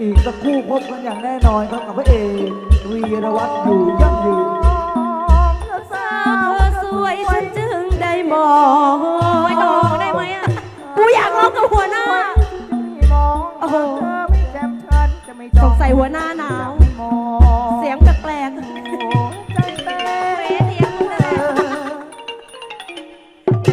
อีกสักคู่พบกันอย่างแน่นอนครับกับพระเอกวีรวัตรอยู่ยั่งยืนสาวเธอสวยฉันจึงได้มองไม่ต้องร้องได้ไหมอะกูอยากร้องกับหัวหน้าโอ้โหเธอไม่แจ่มชันจะไม่จสองงสัยหัวหน้าหนาว